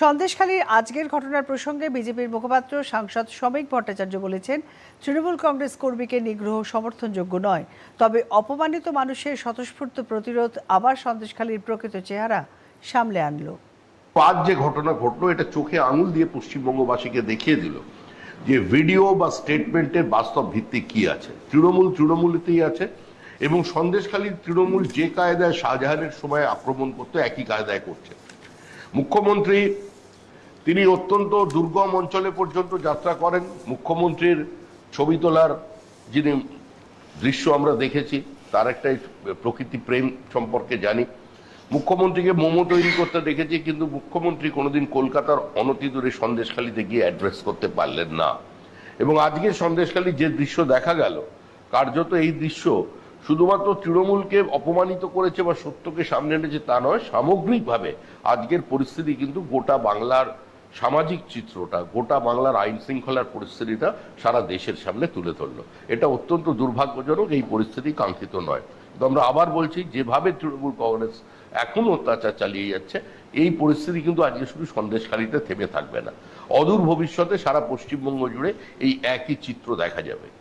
সন্দেশখালীর আজকের ঘটনার প্রসঙ্গে বিজেপির মুখপাত্র সাংসদ সমীক ভট্টাচার্য বলেছেন, তৃণমূল কংগ্রেস কর্মীকে নিগ্রহ সমর্থনযোগ্য নয়। তবে অপমানিত মানুষের স্বতঃস্ফূর্ত প্রতিরোধ আবার সন্দেশখালীর প্রকৃত চেহারা সামলে আনলো। আজ যে ঘটনা ঘটলো, এটা চোখে আঙুল দিয়ে পশ্চিমবঙ্গবাসীকে দেখিয়ে দিল যে ভিডিও বা স্টেটমেন্টের বাস্তব ভিত্তি কি আছে। তৃণমূল তৃণমূলতেই আছে এবং সন্দেশখালীর তৃণমূল যে কায়দায় শাহজাহানের সময় আক্রমণ করতো, একই কায়দায় করছে। মুখ্যমন্ত্রী তিনি অত্যন্ত দুর্গম অঞ্চলে পর্যন্ত যাত্রা করেন। মুখ্যমন্ত্রীর ছবি তোলার যিনি দৃশ্য আমরা দেখেছি, তার একটাই প্রকৃতি প্রেম সম্পর্কে জানি। মুখ্যমন্ত্রীকে মোমো তৈরি করতে দেখেছি, কিন্তু মুখ্যমন্ত্রী কোনোদিন কলকাতার অনতি দূরে সন্দেশখালীতে গিয়ে অ্যাড্রেস করতে পারলেন না। এবং আজকে সন্দেশখালী যে দৃশ্য দেখা গেল, কার্যত এই দৃশ্য শুধুমাত্র তৃণমূলকে অপমানিত করেছে বা সত্যকে সামনে এনেছে তা নয়, সামগ্রিকভাবে আজকের পরিস্থিতি কিন্তু গোটা বাংলার সামাজিক চিত্রটা গোটা বাংলার আইন শৃঙ্খলার পরিস্থিতিটা সারা দেশের সামনে তুলে ধরলো। এটা অত্যন্ত দুর্ভাগ্যজনক, এই পরিস্থিতি কাঙ্ক্ষিত নয়। তো আমরা আবার বলছি, যেভাবে তৃণমূল কংগ্রেস এখন অত্যাচার চালিয়ে যাচ্ছে, এই পরিস্থিতি কিন্তু আজকে শুধু সন্দেশখালিতে থেমে থাকবে না। অদূর ভবিষ্যতে সারা পশ্চিমবঙ্গ জুড়ে এই একই চিত্র দেখা যাবে।